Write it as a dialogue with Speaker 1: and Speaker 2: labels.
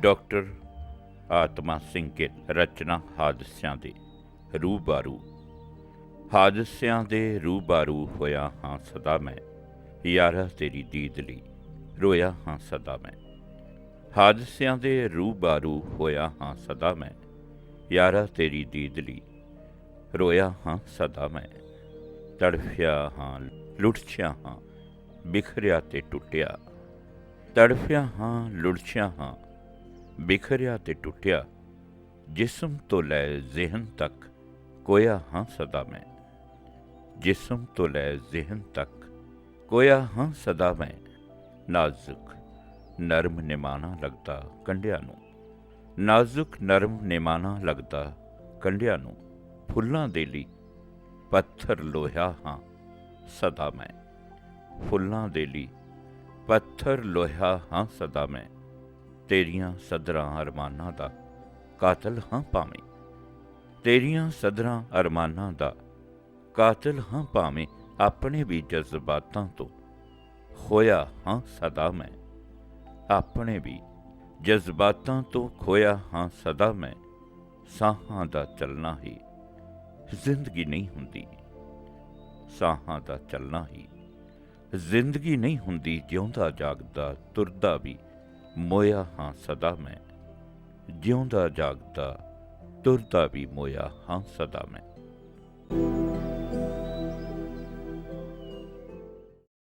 Speaker 1: Doctor ਆਤਮਾ ਸਿੰਘ ਗਿੱਲ ਰਚਨਾ ਹਾਦਸਿਆਂ ਦੇ ਰੂਬਾਰੂ। ਹਾਦਸਿਆਂ ਦੇ ਰੂਬਾਰੂ ਹੋਇਆ ਹਾਂ ਸਦਾ ਮੈਂ, ਯਾਰਾ ਤੇਰੀ ਦੀਦ ਲਈ ਰੋਇਆ ਹਾਂ ਸਦਾ ਮੈਂ। ਹਾਦਸਿਆਂ ਦੇ ਰੂਬਾਰੂ ਹੋਇਆ ਹਾਂ ਸਦਾ ਮੈਂ, ਯਾਰਾ ਤੇਰੀ ਦੀਦ ਲਈ ਰੋਇਆ ਹਾਂ ਸਦਾ ਮੈਂ। ਤੜਫਿਆ ਹਾਂ ਲੁੱਟਛਿਆ ਹਾਂ, ਬਿਖਰਿਆ ਤੇ ਟੁੱਟਿਆ। ਤੜਫਿਆ ਹਾਂ ਲੁੱਟਛਿਆ ਹਾਂ ਬਿਖਰਿਆ ਤੇ ਟੁੱਟਿਆ। ਜਿਸਮ ਤੋਂ ਲੈ ਜ਼ਿਹਨ ਤੱਕ ਕੋਇਆ ਹਾਂ ਸਦਾ ਮੈਂ। ਜਿਸਮ ਤੋਂ ਲੈ ਜ਼ਿਹਨ ਤੱਕ ਕੋਇਆ ਹਾਂ ਸਦਾ ਮੈਂ। ਨਾਜ਼ੁਕ ਨਰਮ ਨਿਮਾਣਾ ਲੱਗਦਾ ਕੰਡਿਆਂ ਨੂੰ। ਨਾਜ਼ੁਕ ਨਰਮ ਨਿਮਾਣਾ ਲੱਗਦਾ ਕੰਡਿਆਂ ਨੂੰ। ਫੁੱਲਾਂ ਦੇ ਲਈ ਪੱਥਰ ਲੋਹਾ ਹਾਂ ਸਦਾ ਮੈਂ। ਫੁੱਲਾਂ ਦੇ ਲਈ ਪੱਥਰ ਲੋਹਾ ਹਾਂ ਸਦਾ ਮੈਂ। ਤੇਰੀਆਂ ਸਦਰਾਂ ਅਰਮਾਨਾਂ ਦਾ ਕਾਤਲ ਹਾਂ ਭਾਵੇਂ। ਤੇਰੀਆਂ ਸਦਰਾਂ ਅਰਮਾਨਾਂ ਦਾ ਕਾਤਲ ਹਾਂ ਭਾਵੇਂ ਆਪਣੇ ਵੀ ਜਜ਼ਬਾਤਾਂ ਤੋਂ ਖੋਇਆ ਹਾਂ ਸਦਾ ਮੈਂ। ਆਪਣੇ ਵੀ ਜਜ਼ਬਾਤਾਂ ਤੋਂ ਖੋਇਆ ਹਾਂ ਸਦਾ ਮੈਂ। ਸਾਹਾਂ ਦਾ ਚੱਲਣਾ ਹੀ ਜ਼ਿੰਦਗੀ ਨਹੀਂ ਹੁੰਦੀ। ਸਾਹਾਂ ਦਾ ਚੱਲਣਾ ਹੀ ਜ਼ਿੰਦਗੀ ਨਹੀਂ ਹੁੰਦੀ। ਜਿਉਂਦਾ ਜਾਗਦਾ ਤੁਰਦਾ ਵੀ ਮੋਇਆ ਹਾਂ ਸਦਾ ਮੈਂ। ਜਿਉਂਦਾ ਜਾਗਦਾ ਤੁਰਦਾ ਵੀ ਮੋਇਆ ਹਾਂ ਸਦਾ ਮੈਂ।